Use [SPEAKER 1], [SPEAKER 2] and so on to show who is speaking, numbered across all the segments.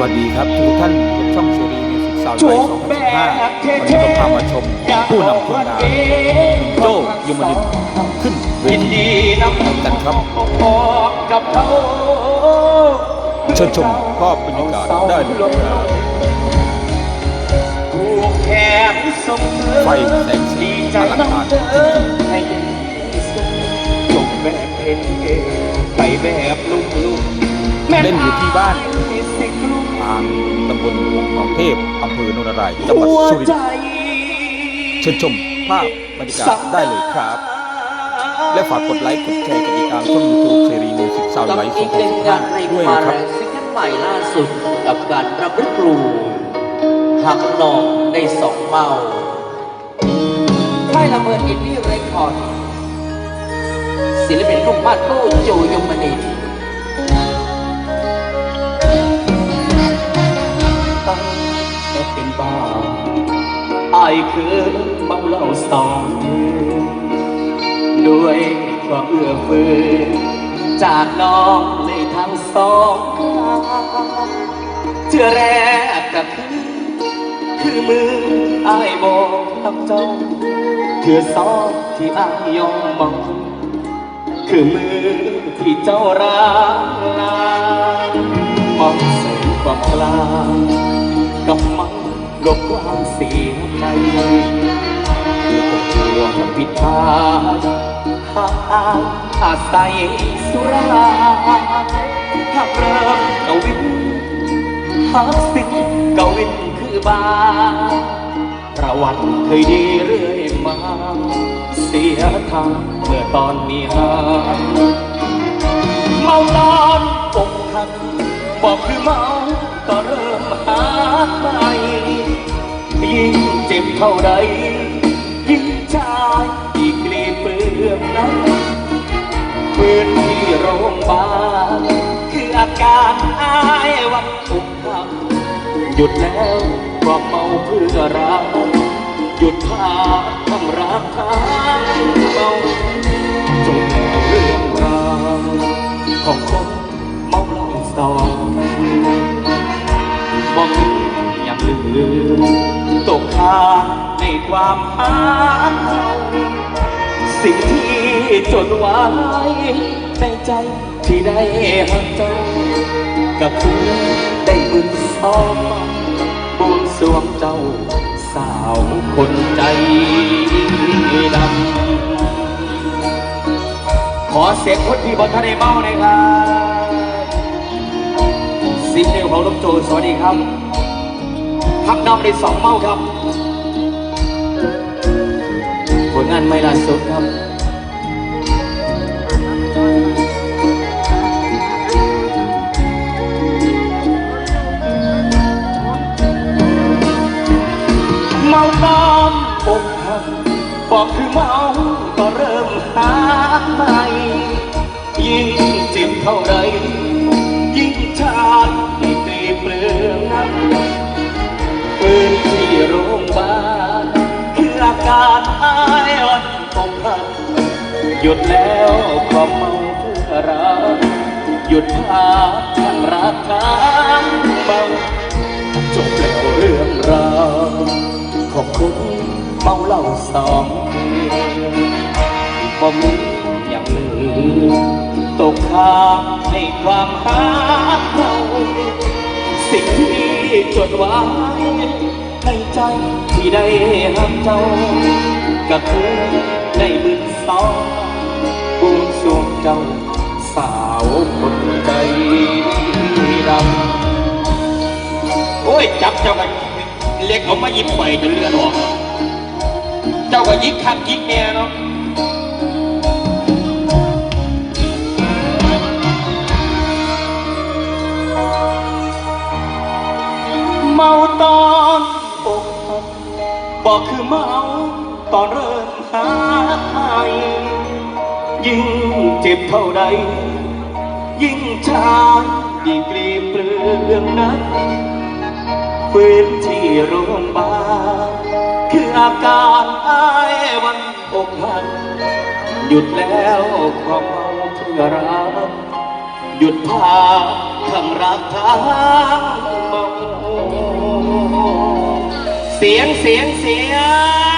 [SPEAKER 1] วัสดีครับทุกท่านพบช่องเสรีมิวสิกซาวด์ไลฟ์2015วันนี้เราพามาชมผู้นำคนงานโจ้ยมนินทร์ขึ้นเว
[SPEAKER 2] ยิน
[SPEAKER 1] ที
[SPEAKER 2] ดีนำ
[SPEAKER 1] กันครับ
[SPEAKER 2] พอกับเขา
[SPEAKER 1] เชิญชมภาพบรรยากาศได้เลยครับ
[SPEAKER 2] ผูกแขนสมเสมอ
[SPEAKER 1] ไฟแสงสี
[SPEAKER 2] ดีใจ
[SPEAKER 1] อลังการจริง
[SPEAKER 2] ให้สุขจบแบบเอ็นเอไปแบบลุกลุก
[SPEAKER 1] เล่นอยู่ที่บ้าน
[SPEAKER 2] สิกลุก
[SPEAKER 1] ทางตำบลหนองเทพอำเภอโนนทรายจังหวัดสุรินทร์เชิญชมภาพบรรยากาศได้เลยครับ และฝากกดไลค์กดแชร์กดติดตามช่องยูทูบเสรีมิวสิกซาวด์
[SPEAKER 3] กับ
[SPEAKER 1] ไลฟ์
[SPEAKER 3] อีกหนึ่งงานเพลง
[SPEAKER 1] ด้วย
[SPEAKER 3] มา
[SPEAKER 1] นะค
[SPEAKER 3] แร
[SPEAKER 1] รับ
[SPEAKER 3] งซิงเกิลใหม่ล่าสุดกับการรับฤกรูหักหนองในสองเมาค่ายละเมิดอินดี้เรคคอร์ดศิลปินลูกบ้านตู้โจยมนิา
[SPEAKER 2] ยคือเมาเหล้าสองด้วยความเอื้อเฟื้อจากน้องเลยทั้งสองเชื่อแรกก็คือคือมืออายบอกกับเจ้าเถื่อสองที่อายยอมมองคือมือที่เจ้ารักลามองใส่ความกลางกับมันลบความเสีย หัวผิดพลาดหาอาศัยสุราหาเริ่มกวินหากสิ้นกวินคือบาประวัติเคยดีเรื่อยมา เสียทางเมื่อตอนมีหาเมาตอนอกหักบอกคือเมาตอเริ่มหาใหม่ บเท่าใดยิ่งชายอีกกลีบเปลือกนั้นพื้นที่โรงพยาบาลคืออาการอายวันอกหักหยุดแล้วความเมาเพื่อรักหยุดพาทำรักทางเมาจงแล้วเรื่องราวของคนเมาเหล้าสอง ในความหาสิ่งที่จดไว้ในใจที่ได้หักเจ้าก็คือได้บุญซ้อมบวงสรวงเจ้าสาวคนใจดำขอเสียงคนที่บนทะเลเมาหน่อยครับซิงเกิลของลูกโจสวัสดีครับพักน้ำในสองเมาครับ งานไม่ล่าสุดครับเมาตามอกหักบอกคือเมาก็เริ่มหาใหม่ยิ่งจ็บเท่าไร ความเมาเพื่อรักหยุดพาทางรักทางเมาจบแล้วเรื่องราวของคนเมาเหล้าสองบ่มีอย่างลืมตกค้างในความหาเราสิ่งที่จดไว้ในใจที่ได้หักเจ้าก็คือได้บุญสอง เจ้า สาวคนใจดำโอ้ย จับเจ้ากันเล็กออกมายิบไปจนเลือดออก เจ้าก็ยิกคักยิกแน่เนาะเมาตอนอกหักบอกคือเมาตอนเริ่มหาให้ยิ่ง เจ็บเท่าใด ยิ่งช้าดีกรีเปลืองนั้นเวรที่โรงพยาบาลคืออาการอายวันอกหันหยุดแล้วความเมาเพื่อรักหยุดพาทั้งรักทั้งเมาเสียงเสียงเสียง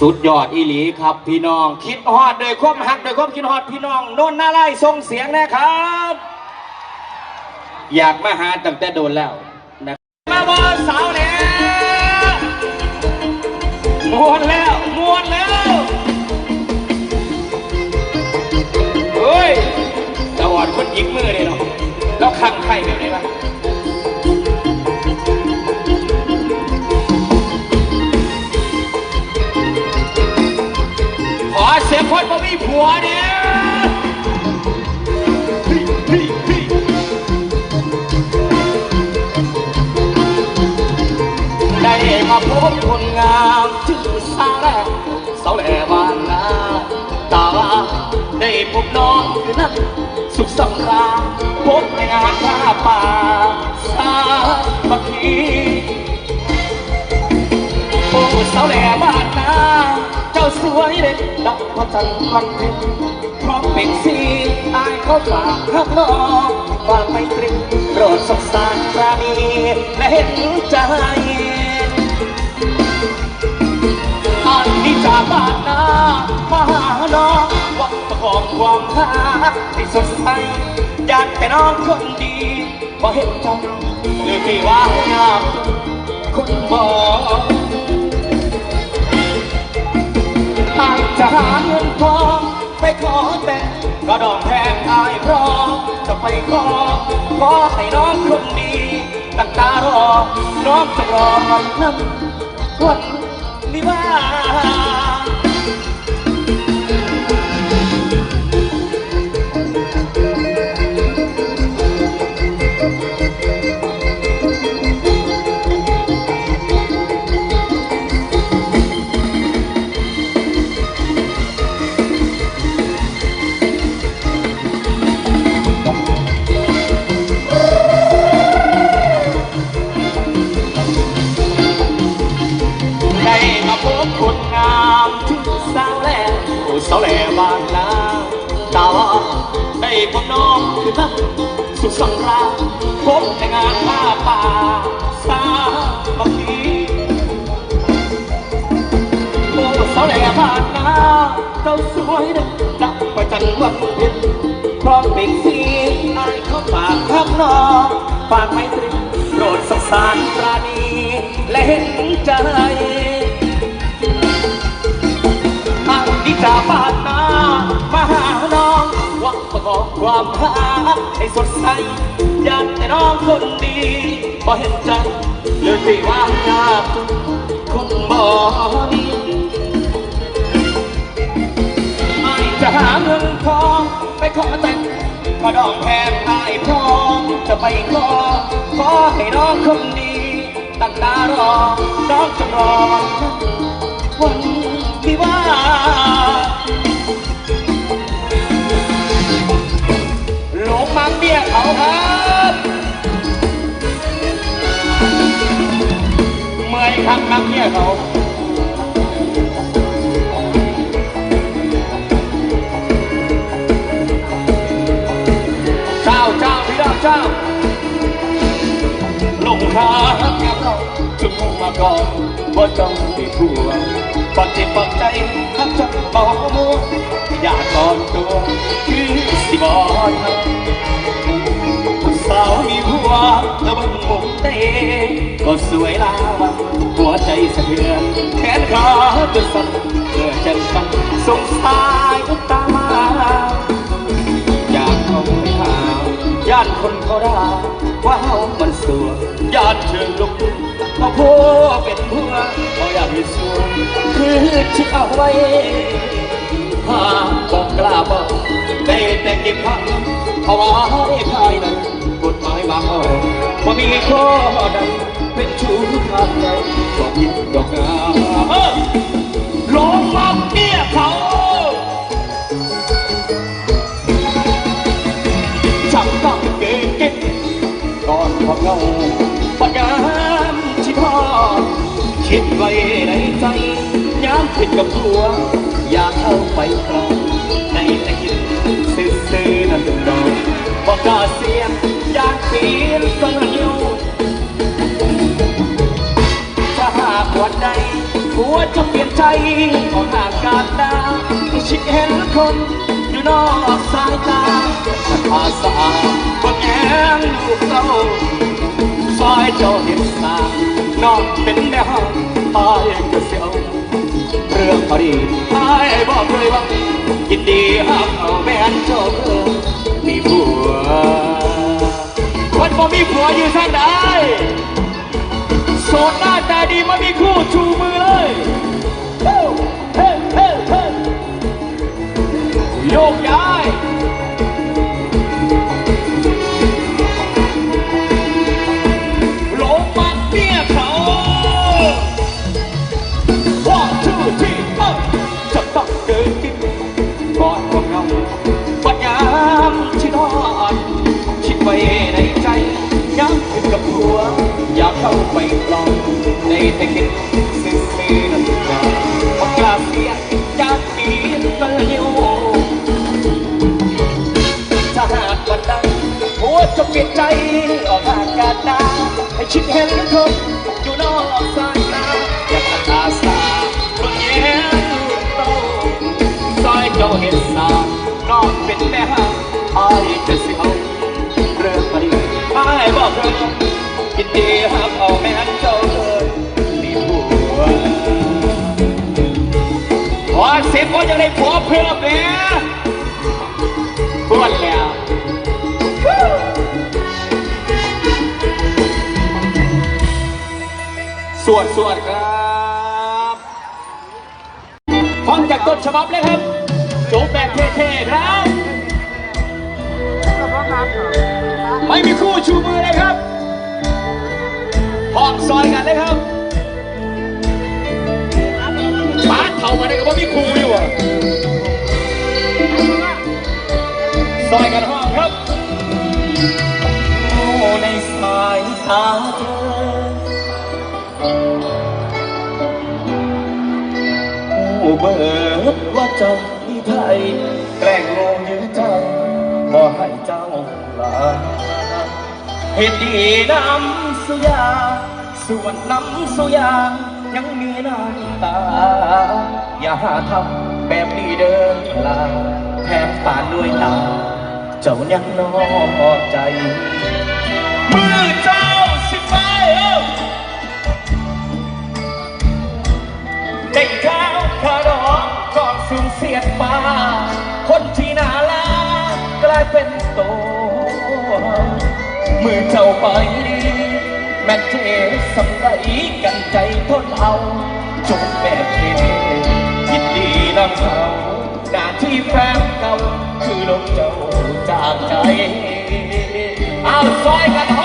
[SPEAKER 2] สุดยอดอีหลีครับพี่น้อง คิดฮอดโดวยความหักโดวยความคิดฮอดพี่น้องโดนหน้าไล่ส่งเสียงนะครับ อยากมาหาตั้งแต่โดนแล้วนะมาบอสาวเนี่ยมวนแล้วมวนแล้วเฮ้ยตะวันคนยิงมือเลยเนาะแล้วขังไข่แบบไหนวะข คนบ่มีผัวเนี่ยได้มาพบคนงามชื่อสาแหล่สาวแหล่บานนาตาได้พบน้องคือนั้นสุขสำราญพบในงานผ้าป่าสามัคคีโอ้สาวแหล่บานนา สวยเด็ดดังพระจันทร์วันเพ็ญพร้อมเป็นสีอายเขาฝากข้างนอกฝากไม่ตรึงโปรดสงสารปราณีและเห็นใจอันนี้จากบ้านนามาหาน้องหวังประกอบความหาที่สดใสอยากแต่น้องคนดีบ่เห็นใจหรือที่ว่างามคนบอก จะหาเงินทองไปขอแต่งก็ดอกแพงอายพร้อมจะไปขอขอให้น้องคนดีตั้งตารอน้องจะรอนนั้นวันนี้ว่า สาวแหล่บานนาตาว่าได้พบน้องคือท่านสุขสังราชพบในงานผ้าป่าสามัคคีโอ้สาวแหล่บานนาเจ้าสวยเด็ดดักประจันวันเพ็ญพร้อมเบ่งสีอายเข้าฝากข้างนอกฝากไม่ตรีโปรดสงสารปราณีและเห็นใจ ความหาให้สดใสอยากแต่น้องคนดีบ่เห็นใจหรือที่ว่างยากคนบ่ดีไม่จะหาเงินทองไปขอแต่งก็ดอกแพงอายพร้อมจะไปขอขอให้น้องคนดีตั้งตารอน้องจะรอวัน ครับเมื่อยคักมังเบี้ยเขาเจ้าเจ้าพี่น้องเจ้าลงหาแก้วเราจุดมุ่งมาก่อนว่าจ้องที่ผัวปักจิตปักใจ มีผัวแล้วมันมุมเตก็สวยลาวันหัวใจสะเทือนแขนขาจะสั่นเกิดจังกันสงสายตามาอยากเอาไปหาย่านคนเขาด่าว่าเฮามันสัวย่านเชิงลุกเอาผัวเป็นผัวเขาอยากมีส่วนคือที่เอาไว้หาบอกกล้าบอกได้แต่เก็บพักเอาไว้ภายใน บางเอาว่ามีข้อใดเป็นชู้ทางใดบอกยินดอกงามเออลงมาเมียเขาฉันก็เก่งเก่งก่อนพอเงาปัญญามที่พ่อคิดไว้ในใจย้ำผิดกับตัวอยากเข้าไปครอง วจะเปลี่ยนใจขอหากการดาชิดเห็นคนอยู่นอกสายตาฉันอาสาเบิ่งแองลูกเต้าซอยเจ้าเห็นสานอกเป็นแม่ห้องตายก็เสียวเรื่องพอดีไอ้บอกเลยว่ายินดีหักเอาแม่นเจ้าเออมีผัวคนบ่มีผัวอยู่ทางใด โสดหน้าตาดีไม่มีคู่ชูมือเลยเฮ้เฮ้เฮ้เฮ้โยกย้าย ไปปลองในแต่คิดซึ้งมีน้ำตาปากกาเสียอยากมีเปลี่ยวถ้าหากวันนั้นหัวจะเปลี่ยนใจออกอากาศนาให้ชิดเห็นคนอยู่นอกสายตาอยากอา ยินดีหักเอาแม่นเจ้าเลยมีผัวขอเสียงคนยังได้ผัวเพื่อแม่บวชแล้วสวดสวดครับฟังจากต้นฉบับเลยครับโจบแบบเท่ๆครับ ไม่มีคู่ชูมือเลยครับ ห้องซอยกันเลยครับป้าเท่ามาได้ก็ว่ามีครูอยู่อะซอยกันห้องครับโอ้ในสายตาเธอผู้เบิดว่าเจ้าที่ไทยแกล้งงงยื้อเจ้าบ่ให้เจ้าลาเหตุดีน้ำสยา ส่วนน้ำสุยา ยังมีน้ำตา อย่าหาทำแบบนี้เดินลาแถมปานด้วยตา เจ้ายังนอกใจ มือเจ้าสิไปเอ้าได้ข้าวขาดอกก่อนสูญเสียมาคนที่น่ารักกลายเป็นโตมือเจ้าไป แม่เทสำไรกันใจทนเอาจงแบบเทยินดีนำเขาหน้าที่แฟนเก่าคือลมเจ้าจากใจ เอาซอยกัน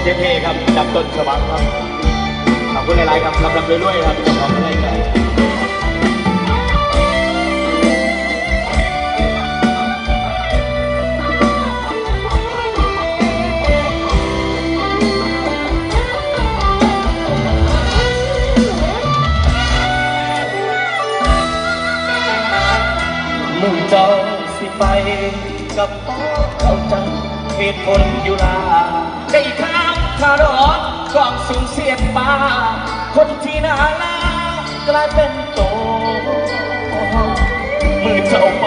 [SPEAKER 2] ชมแบบเท่ๆครับจากต้นฉบับครับ ขอบคุณหลายๆครับลำดับด้วยๆครับจ้าของอะไรกันมือเจ้าสิไป กับพ่อเข้าใจเหตุผลอยู่ลาได้ข้า คารอนกองสูงเสียดฟ้า คนที่น่ารักกลายเป็นโต มือเจ้าไป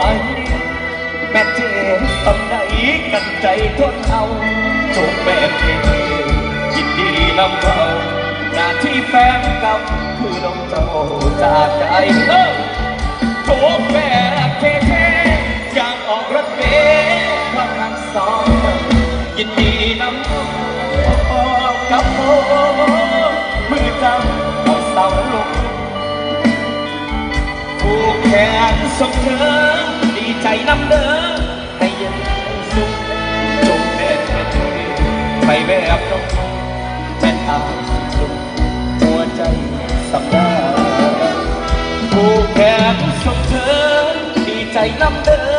[SPEAKER 2] แม่เจ็บตำไหนกันใจทนเอาจงแบบเท่ยินดีนำเขาหน้าที่แฟนเก่าคือน้องเจ้าจากใจเออโถแบบเท่ๆอยากออกรถเมล์พลังงานสองยินดี แค่ส่งเธอดีใจนำเดิมให้ยังสุขจงแม่ไปแบบน้องเป็นทางสุขหัวใจสำราญผู้แค่ส่งเธอดีใจนำเดิม